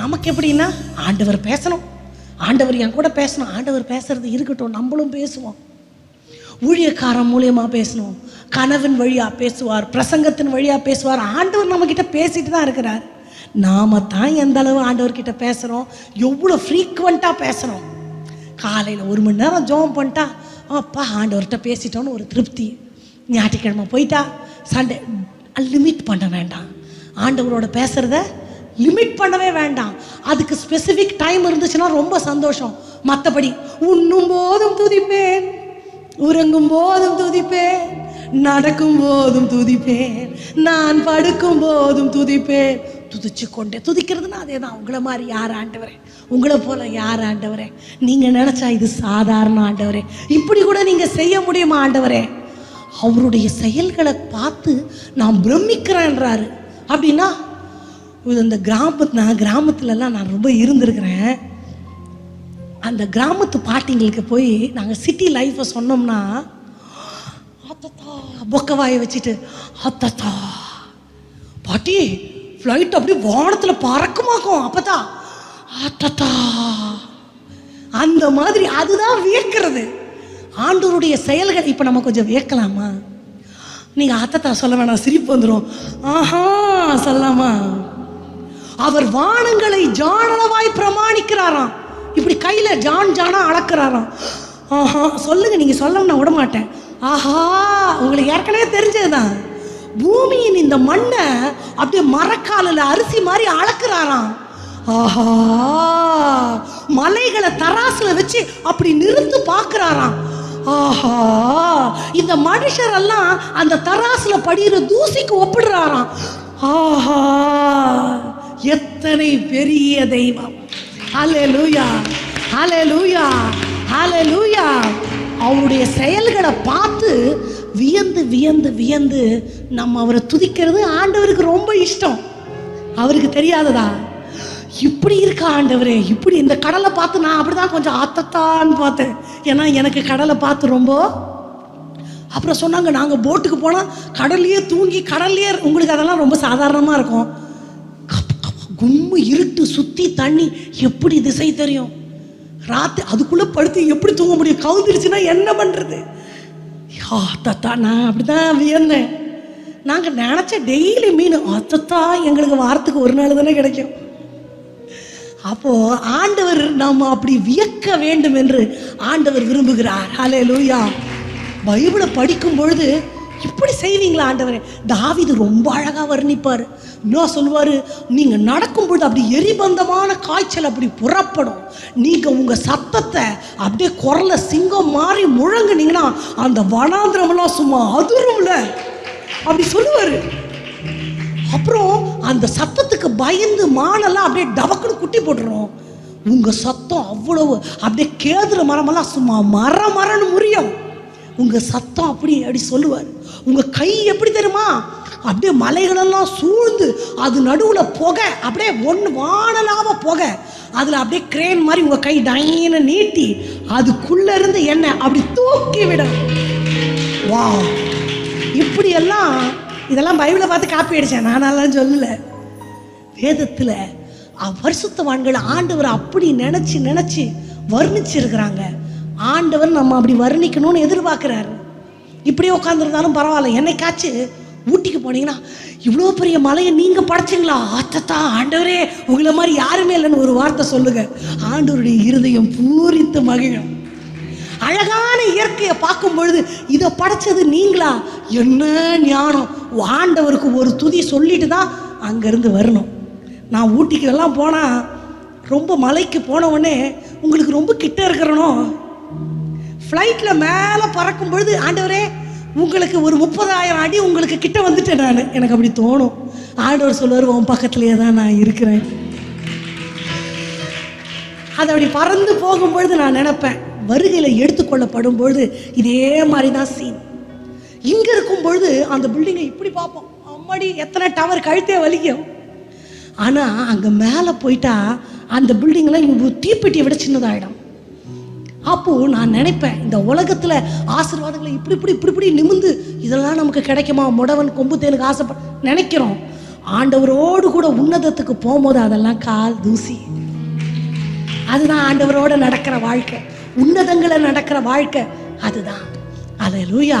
நமக்கு எப்படின்னா ஆண்டவர் பேசணும். ஆண்டவர் என் கூட பேசணும். ஆண்டவர் பேசுறது இருக்கட்டும். நம்மளும் பேசுவோம். ஊழியக்காரன் மூலியமாக பேசணும். கனவின் வழியாக பேசுவார். பிரசங்கத்தின் வழியாக பேசுவார். ஆண்டவர் நம்மக்கிட்ட பேசிட்டு தான் இருக்கிறார். நாம தான் எந்த அளவு ஆண்டவர்கிட்ட பேசுகிறோம் எவ்வளோ ஃப்ரீக்குவெண்ட்டாக பேசுகிறோம் காலையில் ஒரு மணி நேரம் ஜோம் பண்ணிட்டா அப்பா ஆண்டவர்கிட்ட பேசிட்டோன்னு ஒரு திருப்தி. ஞாயிற்றுக்கிழமை போயிட்டா சண்டே லிமிட் பண்ண வேண்டாம். ஆண்டவரோட பேசுகிறத லிமிட் பண்ணவே வேண்டாம். அதுக்கு ஸ்பெசிஃபிக் டைம் இருந்துச்சுன்னா ரொம்ப சந்தோஷம். மற்றபடி உண்ணும் போதும் துதிப்பேன். உறங்கும் போதும் துதிப்பேன். நடக்கும் போதும் துதிப்பேன். நான் படுக்கும் போதும் துதிப்பேன். துதிச்சு கொண்டே துதிக்கிறதுனா அதே தான் உங்களை மாதிரி யார் ஆண்டவரே? உங்களை போல யார் ஆண்டவரே? நீங்கள் நினச்சா இது சாதாரண ஆண்டவரே. இப்படி கூட நீங்கள் செய்ய முடியுமா ஆண்டவரே? அவருடைய செயல்களை பார்த்து நான் பிரமிக்கிறேன்றாரு. அப்படின்னா இந்த கிராமத்து நான் கிராமத்துலலாம் நான் ரொம்ப இருந்திருக்கிறேன். அந்த கிராமத்து பாட்டிங்களுக்கு போய் நாங்கள் சிட்டி லைஃப்பை சொன்னோம்னா அத்தத்தா பொக்கவாயை வச்சுட்டு அத்தத்தா. பாட்டி ஃப்ளைட் அப்படியே வானத்தில் பறக்குமாக்கும் அப்பதா அத்தத்தா. அந்த மாதிரி அதுதான் வியக்கிறது. ஆண்டோருடைய செயல்கள் இப்போ நம்ம கொஞ்சம் வியக்கலாமா? நீங்கள் அத்தத்தா சொல்ல வேணாம் சிரிப்பு வந்துடும் ஆஹா சொல்லலாமா? அவர் வானங்களை ஜானவாய் பிரமாணிக்கிறாராம். இப்படி கையில ஜான் ஜானா அளக்குறாராம். ஆஹா சொல்லுங்க நீங்க சொல்ல நான் ஆஹா உங்களுக்கு ஏற்கனவே தெரிஞ்சதுதான். பூமியின் இந்த மண்ணை அப்படியே மரக்காலில் அரிசி மாதிரி அளக்குறாராம். ஆஹா மலைகளை தராசுல வச்சு அப்படி நிறுத்து பார்க்குறாராம். ஆஹா இந்த மனுஷரெல்லாம் அந்த தராசுல படியிற தூசிக்கு ஒப்பிடுறாராம். ஆஹா. எத்தனை பெரிய தெய்வம். ஹalleluya ஹalleluya லூயா அவருடைய செயல்களை பார்த்து வியந்து வியந்து வியந்து நம்ம அவரை துதிக்கிறது ஆண்டவருக்கு ரொம்ப இஷ்டம். அவருக்கு தெரியாததா? இப்படி இருக்கா ஆண்டவரே இப்படி இந்த கடலை பார்த்து நான் அப்படிதான் கொஞ்சம் ஆத்தத்தான்னு பார்த்தேன். ஏன்னா எனக்கு கடலை பார்த்து ரொம்ப அப்புறம் சொன்னாங்க நாங்கள் போட்டுக்கு போனால் கடல்லையே தூங்கி கடல்லையே உங்களுக்கு அதெல்லாம் ரொம்ப சாதாரணமாக இருக்கும். கும்மு இருட்டு சுற்றி தண்ணி எப்படி திசை தெரியும்? ராத்திரி அதுக்குள்ளே படுத்து எப்படி தூங்க முடியும்? கவுந்துருச்சுன்னா என்ன பண்ணுறது யா தத்தா நான் அப்படிதான் வியந்தேன் நாங்கள் நினச்ச டெய்லி மீன் அத்தத்தா எங்களுக்கு வாரத்துக்கு ஒரு நாள் தானே கிடைக்கும். அப்போ ஆண்டவர் நாம் அப்படி வியக்க வேண்டும் என்று ஆண்டவர் விரும்புகிறார். ஹலே லூயா பைபிளை படிக்கும் பொழுது இப்படி செய்வீங்களா ஆண்டவரே? தாவிது ரொம்ப அழகா வர்ணிப்பார். இன்னும் சொல்லுவார் நீங்கள் நடக்கும்பொழுது அப்படி எரிபந்தமான காய்ச்சல் அப்படி புறப்படும். நீங்கள் உங்கள் சத்தத்தை அப்படியே குரல சிங்கம் மாறி முழங்குனீங்கன்னா அந்த வனாந்திரமெல்லாம் சும்மா அதுரும்ல. அப்படி சொல்லுவாரு. அப்புறம் அந்த சத்தத்துக்கு பயந்து மானெல்லாம் அப்படியே டவக்குன்னு குட்டி போட்டுரும். உங்க சத்தம் அவ்வளவு அப்படியே கேதுல மரமெல்லாம் சும்மா மர மரன்னு முறியும். உங்க சத்தம் அப்படி அப்படி சொல்லுவார். உங்க கை எப்படி தெரியுமா? அப்படியே மலைகளெல்லாம் சூழ்ந்து அது நடுவில் புகை அப்படியே ஒன்று வானலாக புகை. அதில் அப்படியே கிரேன் மாதிரி உங்கள் கை டைன்னு நீட்டி அதுக்குள்ளே இருந்து என்ன அப்படி தூக்கி விடும். வா இப்படியெல்லாம் இதெல்லாம் பைபிளை பார்த்து காப்பி அடித்தேன் நானெல்லாம் சொல்லல. வேதத்தில் பரிசுத்தவான்கள் ஆண்டவர் அப்படி நினச்சி நினச்சி வர்ணிச்சிருக்கிறாங்க. ஆண்டவர் நம்ம அப்படி வர்ணிக்கணும்னு எதிர்பார்க்குறாரு. இப்படியே உட்காந்துருந்தாலும் பரவாயில்ல. என்னைக்காச்சு ஊட்டிக்கு போனீங்கன்னா இவ்வளோ பெரிய மலையை நீங்கள் படைச்சிங்களா? ஆத்தத்தா ஆண்டவரே உங்களை மாதிரி யாருமே இல்லைன்னு ஒரு வார்த்தை சொல்லுங்க. ஆண்டவருடைய இருதயம் பூரித்து மகிழும். அழகான இயற்கையை பார்க்கும் பொழுது இதை படைச்சது நீங்களா? என்ன ஞானம்? ஆண்டவருக்கு ஒரு துதி சொல்லிட்டு தான் அங்கேருந்து வரணும். நான் ஊட்டிக்கு எல்லாம் போனால் ரொம்ப மலைக்கு போன உடனே உங்களுக்கு ரொம்ப கிட்ட இருக்கிறனோ? ஃப்ளைட்டில் மேலே பறக்கும் பொழுது ஆண்டவரே உங்களுக்கு ஒரு முப்பதாயிரம் அடி உங்களுக்கு கிட்ட வந்துட்டேன் நான். எனக்கு அப்படி தோணும். ஆண்டவர் சொல்லுவார் உன் பக்கத்துலேயே தான் நான் இருக்கிறேன். அது அப்படி பறந்து போகும்பொழுது நான் நினைப்பேன் வருகையில் எடுத்துக்கொள்ளப்படும் பொழுது இதே மாதிரி தான் சீன் இங்கே இருக்கும் பொழுது அந்த பில்டிங்கை இப்படி பார்ப்போம். அம்மாடி எத்தனை டவர் கழுத்தே வலிக்கும் ஆனால் அங்கே மேலே போயிட்டா அந்த பில்டிங்லாம் இங்கே தீப்பெட்டியை விட சின்னதாகிடும் அப்போது நான் நினைப்பேன் இந்த உலகத்தில் ஆசீர்வாதங்களை இப்படி இப்படி இப்படி இப்படி நிமிந்து இதெல்லாம் நமக்கு கிடைக்குமா? முடவன் கொம்பு தேனுக்கு ஆசைப்பட நினைக்கிறோம். ஆண்டவரோடு கூட உன்னதத்துக்கு போகும்போது அதெல்லாம் கால் தூசி. அதுதான் ஆண்டவரோட நடக்கிற வாழ்க்கை. உன்னதங்களை நடக்கிற வாழ்க்கை அதுதான். அல்லேலூயா